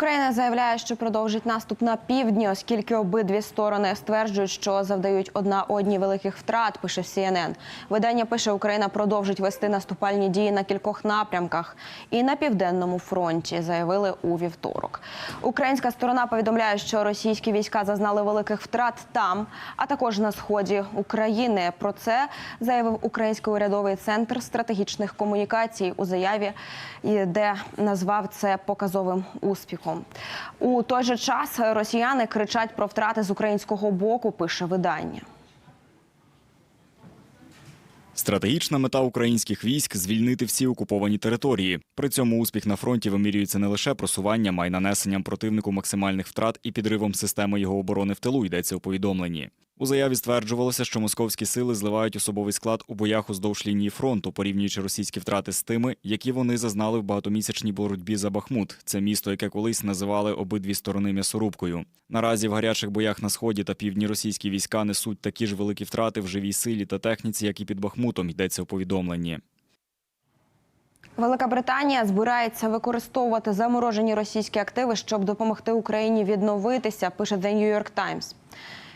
Україна заявляє, що продовжить наступ на півдні, оскільки обидві сторони стверджують, що завдають одна одній великих втрат. Пише CNN. Видання пише, Україна продовжить вести наступальні дії на кількох напрямках і на південному фронті. Заявили у вівторок. Українська сторона повідомляє, що російські війська зазнали великих втрат там, а також на сході України. Про це заявив Український урядовий центр стратегічних комунікацій у заяві, де назвав це показовим успіхом. У той же час росіяни кричать про втрати з українського боку. Пише видання. Стратегічна мета українських військ звільнити всі окуповані території. При цьому успіх на фронті вимірюється не лише просуванням, а й нанесенням противнику максимальних втрат і підривом системи його оборони в тилу. Йдеться у повідомленні. У заяві стверджувалося, що московські сили зливають особовий склад у боях уздовж лінії фронту, порівнюючи російські втрати з тими, які вони зазнали в багатомісячній боротьбі за Бахмут. Це місто, яке колись називали обидві сторони м'ясорубкою. Наразі в гарячих боях на сході та півдні російські війська несуть такі ж великі втрати в живій силі та техніці, як і під Бахмутом. Йдеться у повідомленні. Велика Британія збирається використовувати заморожені російські активи, щоб допомогти Україні відновитися. Пише The New York Times.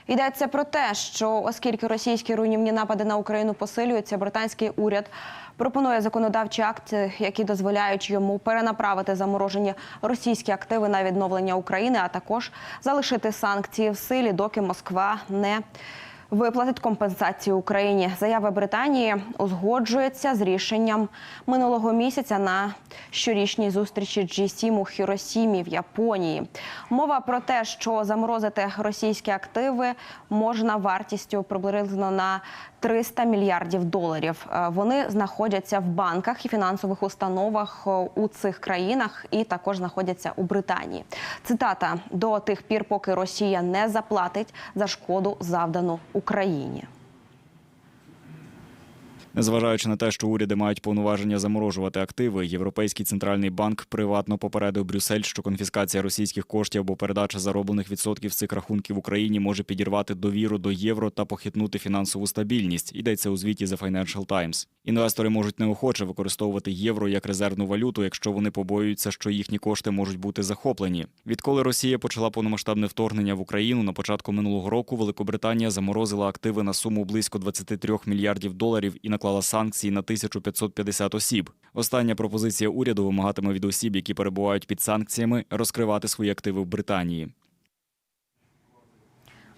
Йдеться про те, що оскільки російські руйнівні напади на Україну посилюються, британський уряд пропонує законодавчі акти, які дозволяють йому перенаправити заморожені російські активи на відновлення України, а також залишити санкції в силі, доки Москва не виплатить компенсацію Україні. Заява Британії узгоджується з рішенням минулого місяця на щорічній зустрічі G7 у Хіросімі в Японії. Мова про те, що заморозити російські активи можна вартістю приблизно на 300 мільярдів доларів. Е, Вони знаходяться в банках і фінансових установах е, у цих країнах, і також знаходяться у Британії. Цитата до тих пір, поки Росія не заплатить за шкоду завдану Україні. Незважаючи на те, що уряди мають повноваження заморожувати активи, Європейський центральний банк приватно попередив Брюссель, що конфіскація російських коштів або передача зароблених відсотків з цих рахунків Україні може підірвати довіру до євро та похитнути фінансову стабільність. Йдеться у звіті The Financial Times. Інвестори можуть неохоче використовувати євро як резервну валюту, якщо вони побоюються, що їхні кошти можуть бути захоплені. Відколи Росія почала повномасштабне вторгнення в Україну на початку минулого року, Великобританія заморозила активи на суму близько 23 мільярдів доларів і наклала санкції на 1550 осіб. Остання пропозиція уряду вимагатиме від осіб, які перебувають під санкціями, розкривати свої активи в Британії.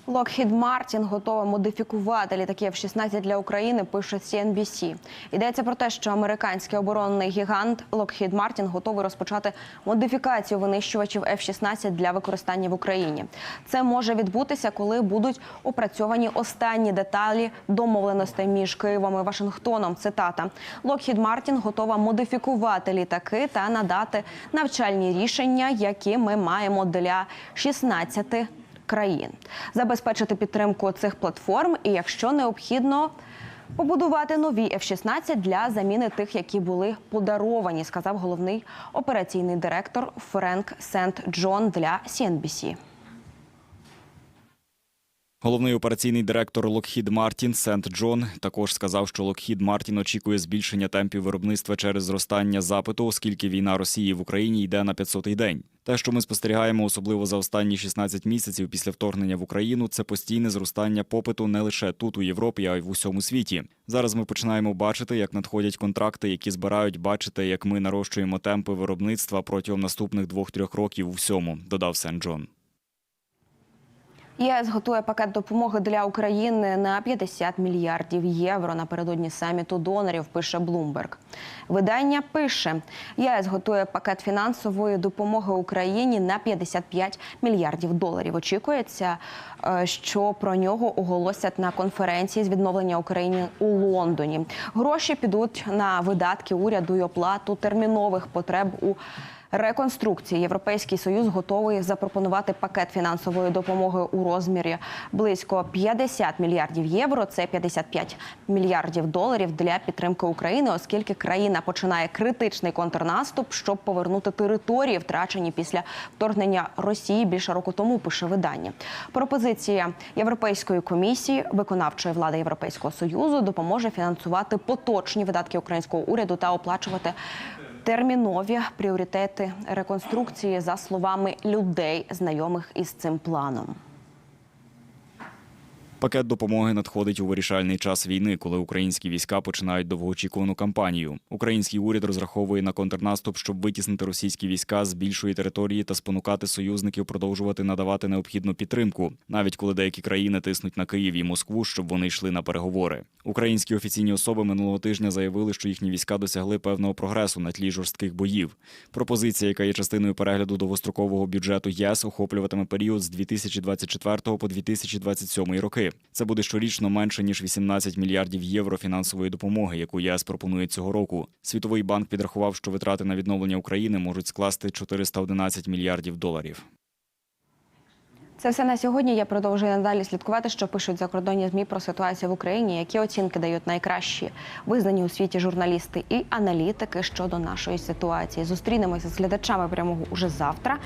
Lockheed Martin готова модифікувати літаки F-16 для України, пише CNBC. Йдеться про те, що американський оборонний гігант Lockheed Martin готовий розпочати модифікацію винищувачів F-16 для використання в Україні. Це може відбутися, коли будуть опрацьовані останні деталі домовленостей між Києвом і Вашингтоном. Цитата Lockheed Martin готова модифікувати літаки та надати навчальні рішення, які ми маємо для 16 країн, забезпечити підтримку цих платформ і, якщо необхідно, побудувати нові F-16 для заміни тих, які були подаровані, сказав головний операційний директор Френк Сент Джон для CNBC. Головний операційний директор Lockheed Martin Сент Джон також сказав, що Lockheed Martin очікує збільшення темпів виробництва через зростання запиту, оскільки війна Росії в Україні йде на 500-й день. Те, що ми спостерігаємо, особливо за останні 16 місяців після вторгнення в Україну, це постійне зростання попиту не лише тут у Європі, а й в усьому світі. Зараз ми починаємо бачити, як надходять контракти, які збирають бачити, як ми нарощуємо темпи виробництва протягом наступних двох-трьох років у всьому, додав Сент Джон. ЄС готує пакет допомоги для України на 50 мільярдів євро напередодні саміту донорів. Пише Блумберг. Видання пише: ЄС готує пакет фінансової допомоги Україні на 55 мільярдів доларів. Очікується, е, що про нього оголосять на конференції з відновлення України у Лондоні. Гроші підуть на видатки уряду і оплату термінових потреб у реконструкції Європейський Союз готовий запропонувати пакет фінансової допомоги у розмірі близько 50 мільярдів євро. Це 55 мільярдів доларів для підтримки України, оскільки країна починає критичний контрнаступ, щоб повернути території, втрачені після вторгнення Росії більше року тому. Пише видання. Пропозиція Європейської комісії виконавчої влади Європейського союзу допоможе фінансувати поточні видатки українського уряду та оплачувати термінові пріоритети реконструкції за словами людей, знайомих із цим планом. Пакет допомоги надходить у вирішальний час війни, коли українські війська починають довгоочікувану кампанію. Український уряд розраховує на контрнаступ, щоб витіснити російські війська з більшої території та спонукати союзників продовжувати надавати необхідну підтримку, навіть коли деякі країни тиснуть на Київ і Москву, щоб вони йшли на переговори. Українські офіційні особи минулого тижня заявили, що їхні війська досягли певного прогресу на тлі жорстких боїв. Пропозиція, яка є частиною перегляду довгострокового бюджету ЄС, охоплюватиме період з 2024 по 2027 роки. Це буде щорічно менше ніж 18 мільярдів євро фінансової допомоги, яку ЄС пропонує цього року. Світовий банк підрахував, що витрати на відновлення України можуть скласти 411 мільярдів доларів. Це все на сьогодні. Я продовжую надалі слідкувати, що пишуть закордонні змі про ситуацію в Україні, які оцінки дають найкращі визнані у світі журналісти і аналітики щодо нашої ситуації. Зустрінемося з глядачами прямого уже завтра.